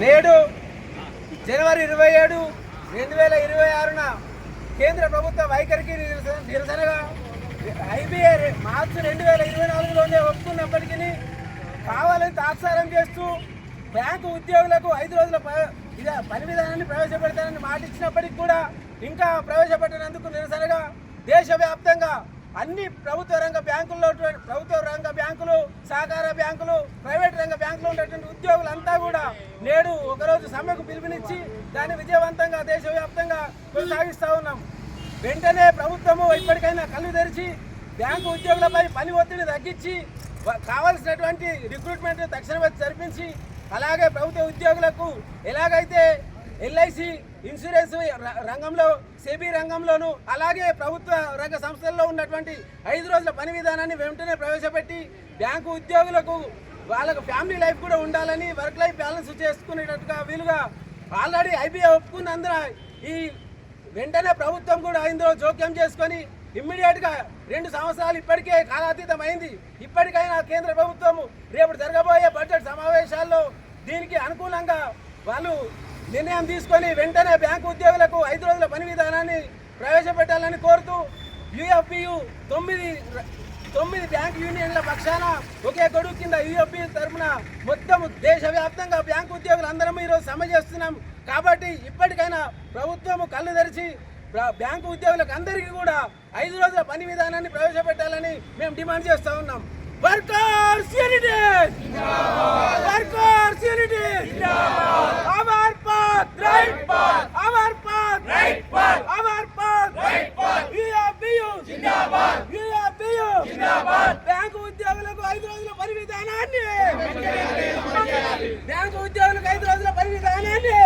నేడు జనవరి ఇరవై ఏడు రెండు వేల ఇరవై ఆరున కేంద్ర ప్రభుత్వ వైఖరికి నిరసనగా ఐబీఏ మార్చి రెండు వేల ఇరవై నాలుగులోనే వస్తున్నప్పటికీ కావాలని తాత్సారం చేస్తూ బ్యాంకు ఉద్యోగులకు ఐదు రోజుల పని విధానాన్ని ప్రవేశపెడతానని మాట ఇచ్చినప్పటికీ కూడా ఇంకా ప్రవేశపెట్టినందుకు నిరసనగా దేశవ్యాప్తంగా అన్ని ప్రభుత్వ రంగ బ్యాంకుల్లో ప్రభుత్వ రంగ బ్యాంకులు సహకార బ్యాంకులు ప్రైవేట్ ఉద్యోగులంతా కూడా నేడు ఒకరోజు సమ్మెకు పిలుపునిచ్చి దాన్ని విజయవంతంగా దేశవ్యాప్తంగా కొనసాగిస్తూ ఉన్నాం. వెంటనే ప్రభుత్వము ఇప్పటికైనా కళ్ళు తెరిచి బ్యాంకు ఉద్యోగులపై పని ఒత్తిడి తగ్గించి కావలసినటువంటి కావాల్సినటువంటి రిక్రూట్మెంట్ తక్షణమే జరిపించి అలాగే ప్రభుత్వ ఉద్యోగులకు ఎలాగైతే ఎల్ఐసి ఇన్సూరెన్స్ రంగంలో సెబీ రంగంలోను అలాగే ప్రభుత్వ రంగ సంస్థల్లో ఉన్నటువంటి ఐదు రోజుల పని విధానాన్ని వెంటనే ప్రవేశపెట్టి బ్యాంకు ఉద్యోగులకు వాళ్ళకు ఫ్యామిలీ లైఫ్ కూడా ఉండాలని వర్క్ లైఫ్ బ్యాలెన్స్ చేసుకునేటట్టుగా వీలుగా ఆల్రెడీ ఐబీఐ ఒప్పుకున్నందున ఈ వెంటనే ప్రభుత్వం కూడా ఇందులో జోక్యం చేసుకొని ఇమ్మీడియట్గా రెండు సంవత్సరాలు ఇప్పటికే కాలాతీతం అయింది ఇప్పటికైనా కేంద్ర ప్రభుత్వం రేపు జరగబోయే బడ్జెట్ సమావేశాల్లో దీనికి అనుకూలంగా వాళ్ళు నిర్ణయం తీసుకొని వెంటనే బ్యాంకు ఉద్యోగులకు ఐదు రోజుల పని విధానాన్ని ప్రవేశపెట్టాలని కోరుతూ యుఎఫ్పియు తొమ్మిది తొమ్మిది బ్యాంక్ యూనియన్ల పక్షాన ఒకే గడువు కింద యూఎఫ్ఈ తరఫున మొత్తం దేశవ్యాప్తంగా బ్యాంకు ఉద్యోగులు ఈరోజు సమ్మె చేస్తున్నాం. కాబట్టి ఇప్పటికైనా ప్రభుత్వము కళ్ళు తెరిచి బ్యాంకు ఉద్యోగులకు అందరికీ కూడా ఐదు రోజుల పని విధానాన్ని ప్రవేశపెట్టాలని మేము డిమాండ్ చేస్తూ ఉన్నాం. Workers unity! Workers unity! ఐదు రోజుల పని విధానాన్ని బ్యాంకు ఉద్యోగులకు ఐదు రోజుల పని విధానాన్ని